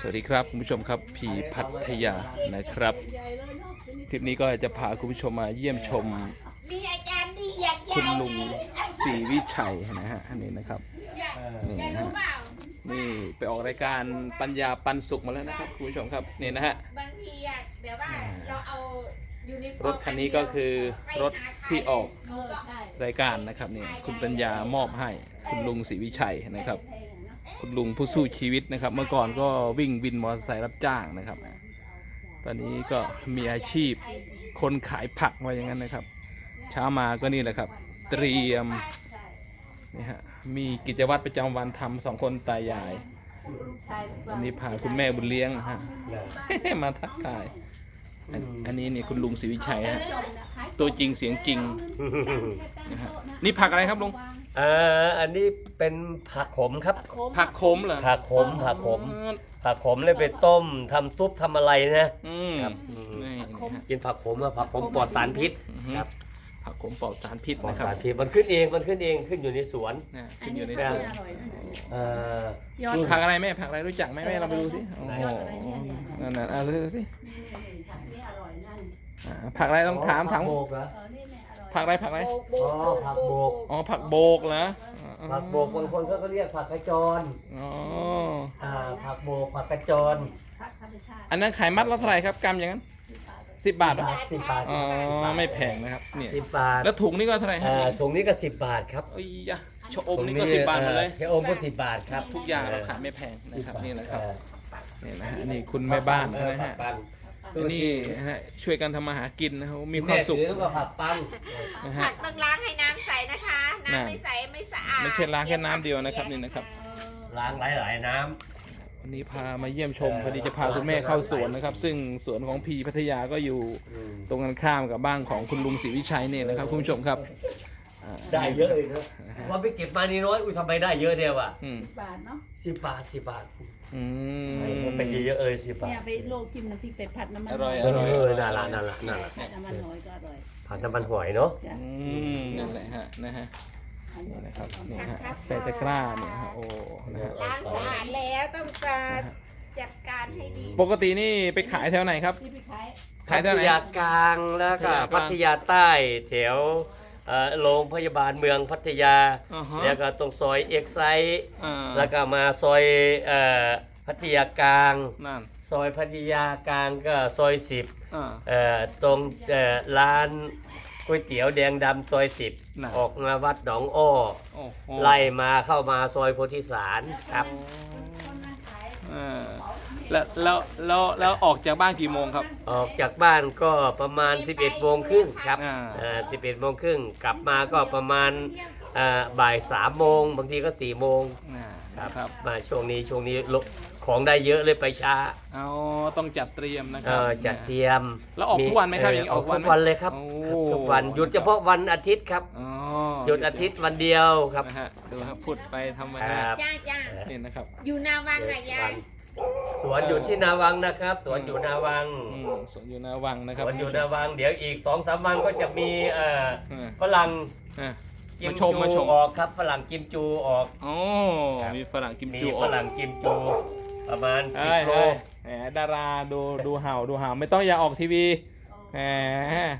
สวัสดีครับคุณผู้ชมครับพีพัทยานะครับคลิปนี้ก็จะพาคุณผู้ชมมาเยี่ยมชมคุณลุงศรีวิชัยนะฮะอันนี้นะครับนี่นะฮะนี่ไปออกรายการปัญญาปันสุขมาแล้วนะครับคุณผู้ชมครับนี่นะฮะบางทีอะแบบว่าเราเอารถคันนี้ก็คือรถที่ออกรายการนะครับนี่คุณปัญญามอบให้คุณลุงศรีวิชัยนะครับ คุณลุงผู้สู้ชีวิตนะครับ เมื่อก่อนก็วิ่งวินมอเตอร์ไซค์รับจ้างนะครับ ตอนนี้ก็มีอาชีพคนขายผักไว่าอย่างนั้นนะครับ เช้ามาก็นี่แหละครับ เตรียมนี่ฮะมีกิจวัตรประจำวันทำสองคนตายายอันนี้พาคุณแม่บุญเลี้ยงนะฮะมาทักทายอันอันนี้นี่คุณลุงศรีวิชัยฮะตัวจริงเสียงจริงนะฮะนี่ผักอะไรครับลุง อ่าอันนี้เป็นผักขมครับผักขมเหรอผักขมผักขม ผักขมเลยไปต้มทำซุปทำอะไรนะ อืมครับนี่นะฮะกินผักขมกับผักขมปลอดสารพิษอือฮึครับผักขมปลอดสารพิษปลอดนะครับสารพิษมันขึ้นเองมันขึ้นเองขึ้นอยู่ในสวน นะขึ้นอยู่ในอันสนี้วนเอ่อผักอะไรแม่ผักอะไรรู้จักไหมแม่เราไปดูสิโอ้ไหนโหนั่นน่ะเอาดูสิอ่าผักอะไรต้องถามถามผักโบกเหรอ ผักอะไรผักอะไรโบกโบอ๋อกผักโบกอ๋อผักโบกเหรอผักโบกบางคนเขาก็เรียกผักกระจรอ๋ออ่าผักโบกผักกระจรอันนั้นขายมัดละเท่าไหร่ครับกำอย่างนั้นสิบบาทเหรอสิบบาทอ๋อไม่แพงนะครับเนี่ยสิบบาทแล้วถุงนี่ก็เท่าไหร่ฮะอ่าถุงนี้ก็สิบบาทครับเอ้ยยะชะอมนี่ก็สิบบาทหมดเลยชะอมก็สิบบาทครับ ทุกอย่างเราขายไม่แพงนะครับนี่แหละครับนี่นะฮะนี่คุณแม่บ้านนะฮะ ปังอันนี่ฮะช่วยกันทำมาหากินนะครับมีมีความมคาวสุสุขขก็ผักปังนะผัฮะกต้องล้างให้น้ำใสนะคะน่ะน้ำไม่ใสไม่สะอาดไม่ใช่ล้างแค่น้ำเดียวนะครับนี่นะครับ ล้างหลาย ๆ น้วันนี้พามาเยี่ยมชมพอดีจะพาคุณแม่เข้าสวนนะครับ ซึ่งสวนของพีพัทยาก็อยู่ำตรงกันข้ามกับบ้านของคุณลุงศรีวิชัยเนี่ยนะครับคุณผู้ชมครับอ่า ได้เยอะเลยครับว่าไปเก็บมานี่น้อยอุ้ยทำไมได้เยอะเดียวอะอืมบาทเนาะสิบบาทสิบบาทอืมเป็นเยอะๆเอ้ยสิบบาทเนี่ยไปโลกจิ้มน้ำพริกไปผัดน้ำมันอร่อยเออน่าละน่าละน่าละผัดน้ำมันหอยก็อร่อยผัดน้ำมันหอยเนาะจ้ะอืมนั่นแหละฮะนะฮะอันนี้นี่นะครับนี่ฮะใส่ตะกร้าเนี่ยฮะโอ้นะฮะล้างสะอาดแล้วต้องการจัดการให้ดีปกตินี่ไปขายแถวไหนครับที่ไปขายขายแถพัวทไหนยากลางแล้วก็พัพัททยายากลางใต้แถว เอ่อโรงพยาบาลเมืองพัทยา อ่าฮะแล้วก็ตรงซอยเอ็กไซต์อ่า แล้วก็มาซอยเอ่อพัทยากลาง นั่นซอยพัทยากลางก็ซอยสิบอ่าเอ่อตรงเอ่อร้านก๋วยเตี๋ยวแดงดำซอยสิบน่ะ ออกมาวัดหนองอ้อ โอ้โหไล่มาเข้ามาซอยโพธิสารครับอ่า แล้วแล้วแล้วแล้วออกจากบ้านกี่โมงครับ ออกจากบ้านก็ประมาณ 11โมงครึ่งครับอ่าเอ่อ11โมงครึ่งกลับมาก็ประมาณเอ่อบ่าย3โมงบางทีก็4โมงอ่าครับครับมาช่วงนี้ช่วงนี้ลของได้เยอะเลยไปช้าเอาต้องจัดเตรียมนะคเอ่รับอจัดเตรียมแล้วออกทุกวันไหมครับอย่างนี้เออออกออกทุกทุวันไหมกวันเลยครับโอ้ ครับทุกวันหยุดเฉพาะวันอาทิตย์ครับอ๋อหยุดอาทิตย์วันเดียวครับ นะฮะดูครับพูดไปทำมาคฮะรับ จ้าจ้านี่นะครับ อยู่นาวังอะยาย สวนอยู่ที่นาวังนะครับ สวนอยู่นาวัง อืมสวนอยู่หนาวังนะคสรับวนอยู่นาวัง เดี๋ยวอีกสองสามวันก็จะมีเอ่ออืมฝรั่งอะกิมาชมมาชม ออกครับฝรั่งกิมจูออก โอ้มีฝรั่งกิมมีจูฝรั่งกิมจูประมาณสิบเอ้ยโล เอ้ยแหมดาราดูดูเห่าดูเห่าไม่ต้องอย่าออกทีวีแหม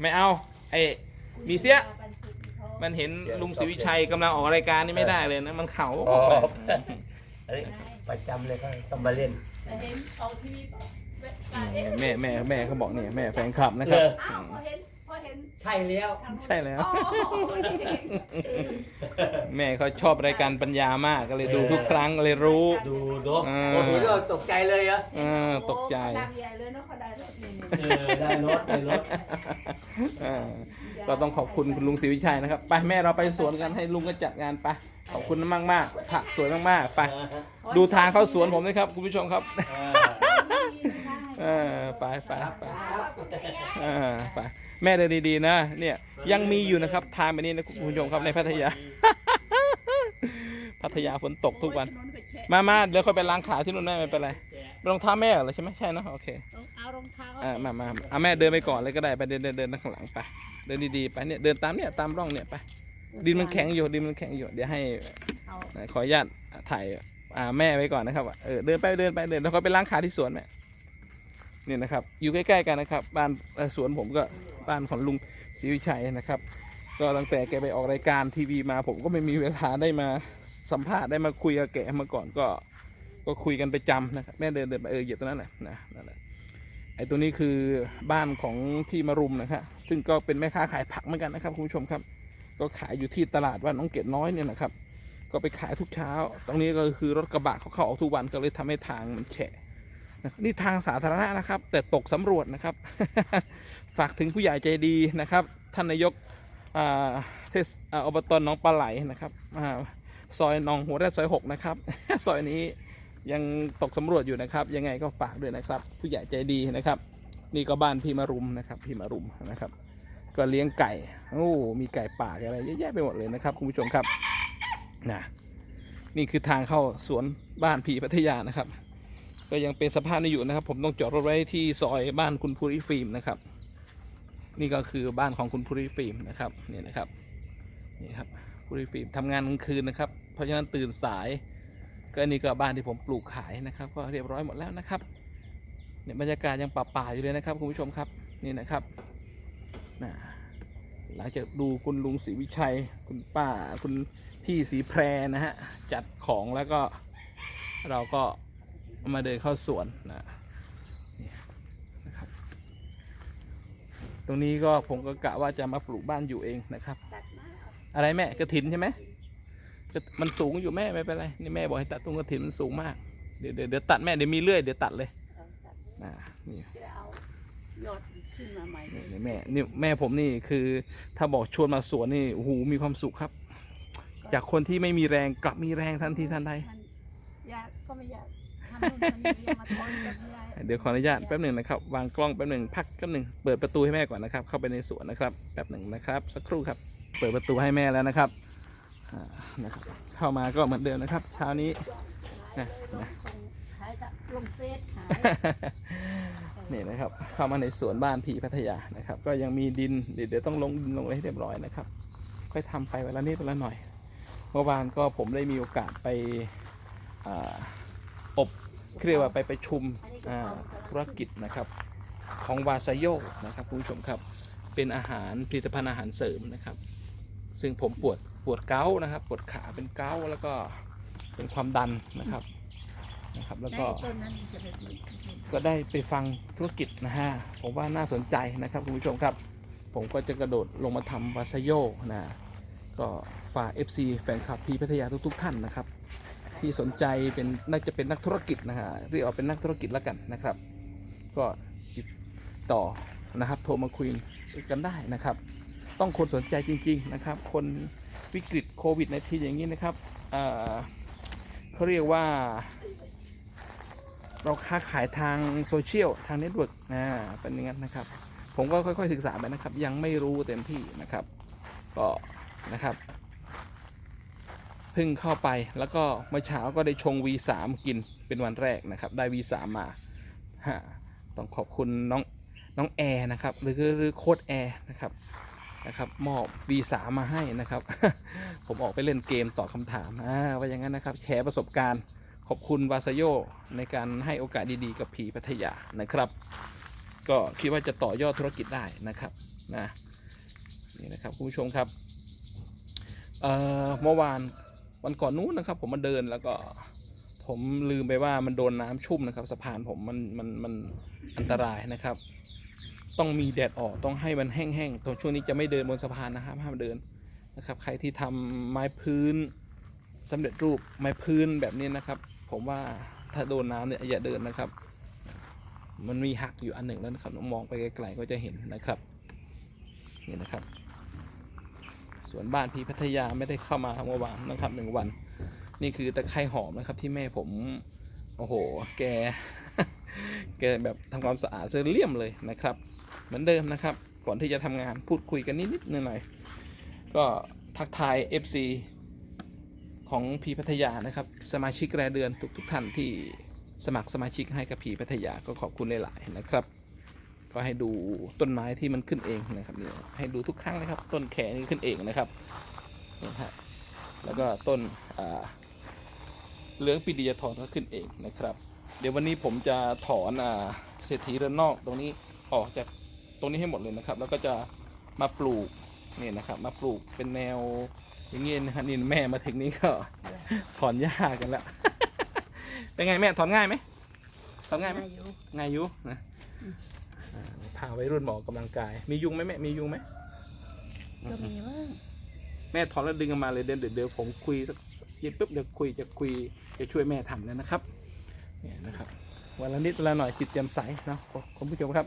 ไม่เอาไอ้มีเสีย มันเห็นลุงศรีวิชัยกำลังออกรายการนี่ไม่ได้เลยนะ มันเข่าออกไป อันนี้ ประจำเลยครับต้องมาเล่นเห็นออกทีวีป่ะแม่แม่แม่เขาบอกเนี่ยแม่แฟนคลับนะครับเออ อ้าวพอเห็นพอเห็นใช่แล้วใช่แล้ว อ๋อแม่เขาชอบรายการปัญญามากก็เลยดูทุกครั้งก็เลยรู้ ดูเนาะอ่า โอ้โหก็ตกใจเลยอะเออตกใจดังใหญ่เลยเนาะเขาได้รถนี่นี่เออได้รถได้รถเออก็ต้องขอบคุณคุณลุงศรีวิชัยนะครับ ไปแม่เราไปสวนกันให้ลุงก็จัดงานไป ขอบคุณมากมากๆผักสวยมากๆไปดูทางเข้าสวนผมด้วยครับ คุณผู้ชมครับเออไปไปไปเออไปแม่เดินดีๆนะ เนี่ยยังมีอยู่นะครับทางแบบนี้นะคุณผู้ชมครับในพัทยา พัทยาฝนตกทุกวันถนนก็แฉะมามาเดี๋ยวค่อยไปล้างขาที่นู่นได้ไม่เป็นไรรองเท้าแม่เหรอใช่ไหมใช่เนอะโอเคเอารองเท้าอ่ามามาเอาแม่เดินไปก่อนเลยก็ได้ไปเดินเดินเดินข้างหลังไปเดินดีๆไปเนี่ยเดินตามเนี่ยตามร่องเนี่ยไป ดินมันแข็งอยู่ดินมันแข็งอยู่เดี๋ยวให้เอาขออนุญาตถ่ายอ่าแม่ไว้ก่อนนะครับเออเดินไปเดินไปเดินแล้วก็ไปล้างขาที่สวนแม่เนี่ยนะครับ อยู่ใกล้ๆกันนะครับ บ้านเอ่อสวนผมก็บ้านของลุงศรีวิชัยนะครับ ก็ตั้งแต่แกไปออกรายการทีวีมาผมก็ไม่มีเวลาได้มาสัมภาษณ์ได้มาคุยกับแกเมื่อก่อนก็ก็คุยกันไปจำนะครับแม่เดินเดินไปเออเหยียบตรงนั้นแหละนะนั่นแหละไอ้ตัวนี้คือบ้านของพี่มารุมนะครับซึ่งก็เป็นแม่ค้าขายผักเหมือนกันนะครับคุณผู้ชมครับ ก็ขายอยู่ที่ตลาดว่าน้องเกดน้อยเนี่ยนะครับ ก็ไปขายทุกเช้า ตรงนี้ก็คือรถกระบะเขาเข้าออกทุกวันก็เลยทำให้ทางมันแฉะนี่ทางสาธารณะนะครับ แต่ตกสำรวจนะครับ ฝากถึงผู้ใหญ่ใจดีนะครับ ท่านนายกอ่าเทศอบตน้องปลาไหลนะครับซอยนองหัวแรดซอยหกนะครับ ซอยนี้ยังตกสำรวจอยู่นะครับ ยังไงก็ฝากด้วยนะครับ ผู้ใหญ่ใจดีนะครับ นี่ก็บ้านพี่มารุมนะครับ พี่มารุมนะครับ ก็เลี้ยงไก่โอ้มีไก่ป่าอะไรเยอะแยะไปหมดเลยนะครับคุณผู้ชมครับนะนี่คือทางเข้าสวนบ้านผีพัทยานะครับ ก็ยังเป็นสภาพนี้อยู่นะครับ ผมต้องจอดรถไว้ที่ซอยบ้านคุณภูริฟิล์มนะครับ นี่ก็คือบ้านของคุณภูริฟิล์มนะครับนี่นะครับนี่ครับภูริฟิล์มทำงานกลางคืนนะครับ เพราะฉะนั้นตื่นสายก็นนี่ก็บ้านที่ผมปลูกขายนะครับ ก็เรียบร้อยหมดแล้วนะครับเนี่ยบรรยากาศยังป่าๆอยู่เลยนะครับคุณผู้ชมครับนี่นะครับ นะหลังจากดูคุณลุงศรีวิชัย คุณป้าคุณพี่สีแพรนะฮะ จัดของแล้วก็เราก็มาเดินเข้าสวนนะนี่นะครับ ตรงนี้ก็ผมก็กะว่าจะมาปลูกบ้านอยู่เองนะครับ อะไรแม่กระถินใช่ไหมกระมันสูงอยู่แม่ไม่เป็นไรนี่แม่บอกให้ตัดต้นกระถินมันสูงมากเดี๋ยวเดี๋ยวเดี๋ยวตัดแม่เดี๋ยวมีเลื่อยเดี๋ยวตัดเลยนะนี่จะเอายอด ขึ้นมาใหม่นี่นี่แม่นี่แม่ผมนี่คือถ้าบอกชวนมาสวนนี่โอ้โหมีความสุขครับ จากคนที่ไม่มีแรงกลับมีแรงทันทีทันใดมันยากก็ไม่ยากทำนู่นทำนี่มาทนแบบนี้ได้เดี๋ยวขออนุญาตแป๊บหนึ่งนะครับวางกล้องแป๊บหนึ่งพักแป๊บหนึ่งเปิดประตูให้แม่ก่อนนะครับ เข้าไปในสวนนะครับแป๊บหนึ่งนะครับ สักครู่ครับ เปิดประตูให้แม่แล้วนะครับอ่านะครับ เข้ามาก็เหมือนเดิมนะครับ เช้านี้ นะนะขายกับลงเฟซขาย นี่นะครับเข้ามาในสวนบ้านพีพัทยานะครับ ก็ยังมีดินเดี๋ยวเดี๋ยวต้องลงดินลงอะไรให้เรียบร้อยนะครับ ค่อยทำไปวันละนิดวันละหน่อยเมื่อวานก็ผมได้มีโอกาสไปอบเรียกว่าไปประชุมธุรกิจนะครับของวาซาโยนะครับคุณผู้ชมครับเป็นอาหารผลิตภัณฑ์อาหารเสริมนะครับ ซึ่งผมปวดปวดเกานะครับ ปวดขาเป็นเกาแล้วก็เป็นความดันนะครับ นะครับ แล้วก็ในต้นนั้นจะไปปลูกก็ได้ไปฟังธุรกิจนะฮะผมว่าน่าสนใจนะครับคุณผู้ชมครับ ผมก็จะกระโดดลงมาทำวาซาโยนะก็ฝาก FC แฟนคลับพีพัทยาทุก ๆ ท่านนะครับ ที่สนใจเป็นน่าจะเป็นนักธุรกิจนะฮะเรียกว่าเป็นนักธุรกิจแล้วกันนะครับ ก็ติดต่อนะครับโทรมาคุยกันได้นะครับ ต้องคนสนใจจริง ๆนะครับ คนวิกฤตโควิดในทีอย่างนี้นะครับเอ่อเขาเรียกว่า เราค้าขายทางโซเชียลทางเน็ตเวิร์กอ่าเป็นอย่างนั้นนะครับ ผมก็ค่อย ๆ ศึกษาไปนะครับ ยังไม่รู้เต็มที่นะครับ ก็นะครับเพิ่งเข้าไปแล้วก็เมื่อเช้าก็ได้ชง V3 กินเป็นวันแรกนะครับ ได้ V3 มาต้องขอบคุณน้องน้องแอร์นะครับหรือหรือโค้ดแอร์นะครับนะครับมอบ V3 มาให้นะครับ ผมออกไปเล่นเกมตอบคำถามอ่าว่าอย่างนั้นนะครับ แชร์ประสบการณ์ ขอบคุณวาซโยในการให้โอกาสดีๆ กับผีพัทยานะครับ ก็คิดว่าจะต่อยอดธุรกิจได้นะครับนะนี่นะครับคุณผู้ชมครับเเมื่อวานวันก่อนนู้นนะครับ ผมมาเดินแล้วก็ผมลืมไปว่ามันโดนน้ำชุ่มนะครับสะพานผมมันมันมันอันตรายนะครับ ต้องมีแดดออกต้องให้มันแห้งๆตรงช่วงนี้จะไม่เดินบนสะพานนะครับห้ามเดินนะครับ ใครที่ทำไม้พื้นสำเร็จรูปไม้พื้นแบบนี้นะครับ ผมว่าถ้าโดนน้ำเนี่ยอย่าเดินนะครับ มันมีหักอยู่อันหนึ่งแล้วนะครับ มองไปไกลๆก็จะเห็นนะครับนี่นะครับ สวนบ้านพีพัทยาไม่ได้เข้ามาเมื่อวานนะครับหนึ่งวัน นี่คือตะไคร่หอมนะครับที่แม่ผม โอ้โห แก แกแบบทำความสะอาดเซเลี่ยมเลยนะครับ เหมือนเดิมนะครับ ก่อนที่จะทำงานพูดคุยกันนิดๆหน่อยๆก็ทักทาย FC ของพีพัทยานะครับ สมาชิกรายเดือนทุกทุกท่านที่สมัครสมาชิกให้กับพีพัทยาก็ขอบคุณหลายๆนะครับ ก็ให้ดูต้นไม้ที่มันขึ้นเองนะครับเนี่ยให้ดูทุกครั้งนะครับ ต้นแขนี่ขึ้นเองนะครับนี่ฮะแล้วก็ต้นอ่าเหลืองปีดีจะถอนก็ขึ้นเองนะครับ เดี๋ยววันนี้ผมจะถอนอ่าเศรษฐีเรือนนอกตรงนี้ออกจากตรงนี้ให้หมดเลยนะครับ แล้วก็จะมาปลูกนี่นะครับ มาปลูกเป็นแนว อย่างเงี้ยนะฮะนี่แม่มาถึงนี้ก็ถอนหญ้ากันแล้ว เป็นไงแม่ถอนง่ายไหมถอนง่ายไหมง่ายอยุนะอ่าพาไว้รุ่นหมออกกำลังกาย มียุงไหมแม่มียุงไหมก็มีบ้างแม่ถอนแล้วดึงออกมาเลยเดี๋ยวเดี๋ยวเดี๋ยวผมคุยสักยินปุ๊บเดี๋ยวคุยจะคุยจะช่วยแม่ทำแล้วนะครับเนี่ยนะครับวันละนิดวันละหน่อยจิตแจ่มใสเนาะคุณผู้ชมครับ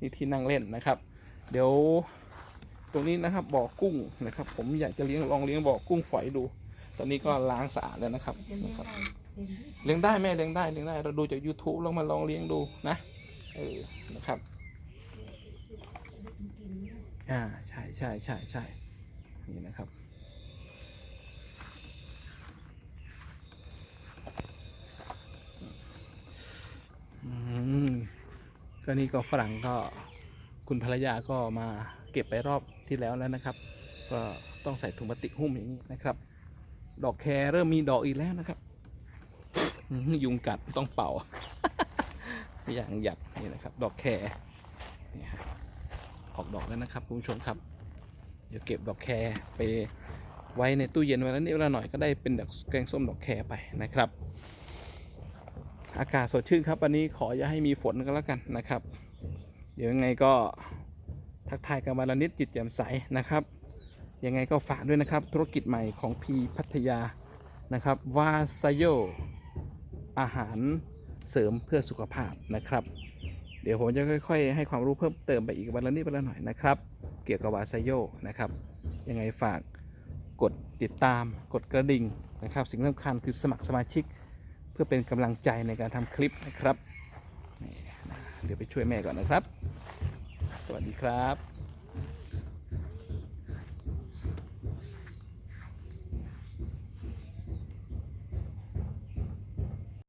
นี่ที่นั่งเล่นนะครับ เดี๋ยว ตรงนี้นะครับบ่อกุ้งนะครับ ผมอยากจะเลี้ยงลองเลี้ยงบ่อกุ้งฝอยดู ตอนนี้ก็ล้างสะอาดแล้วนะครับจะเลี้ยงนะครับได้เลี้ยงได้เลี้ยงได้แม่เลี้ยงได้เลี้ยงได้ เราดูจาก YouTube ลองมาลองเลี้ยงดูนะเออนะครับ อ่าใช่ใช่ใช่ใช่นี่นะครับอืมก็นี่ก็ฝรั่งก็คุณภรรยาก็มา เก็บไปรอบที่แล้วแล้วนะครับ ก็ต้องใส่ถุงพลาสติกหุ้มอย่างนี้นะครับ ดอกแครเริ่มมีดอกอีกแล้วนะครับยุงกัดต้องเป่า อย่างหยัดนี่นะครับ ดอกแครนี่ฮะออกดอกแล้วนะครับคุณผู้ชมครับ เดี๋ยวเก็บดอกแครไปไว้ในตู้เย็นไว้แล้วนี่เวลาหน่อยก็ได้เป็นดอกแกงส้มดอกแครไปนะครับ อากาศสดชื่นครับ วันนี้ขออย่าให้มีฝนก็แล้วกันนะครับ เดี๋ยวยังไงก็ ทักทายกันวันละนิดจิตแจ่มใสนะครับยังไงก็ฝากด้วยนะครับธุรกิจใหม่ของพีพัทยานะครับวาซาโยอาหารเสริมเพื่อสุขภาพนะครับ เดี๋ยวผมจะค่อยๆ ให้ความรู้เพิ่มเติมไปอีกวันละนิดวันละหน่อยนะครับ เกี่ยวกับวาซาโยนะครับยังไงฝากกดติดตามกดกระดิ่งนะครับ สิ่งสำคัญคือสมัครสมาชิก เพื่อเป็นกำลังใจในการทำคลิปนะครับ เดี๋ยวไปช่วยแม่ก่อนนะครับ สวัสดีครับ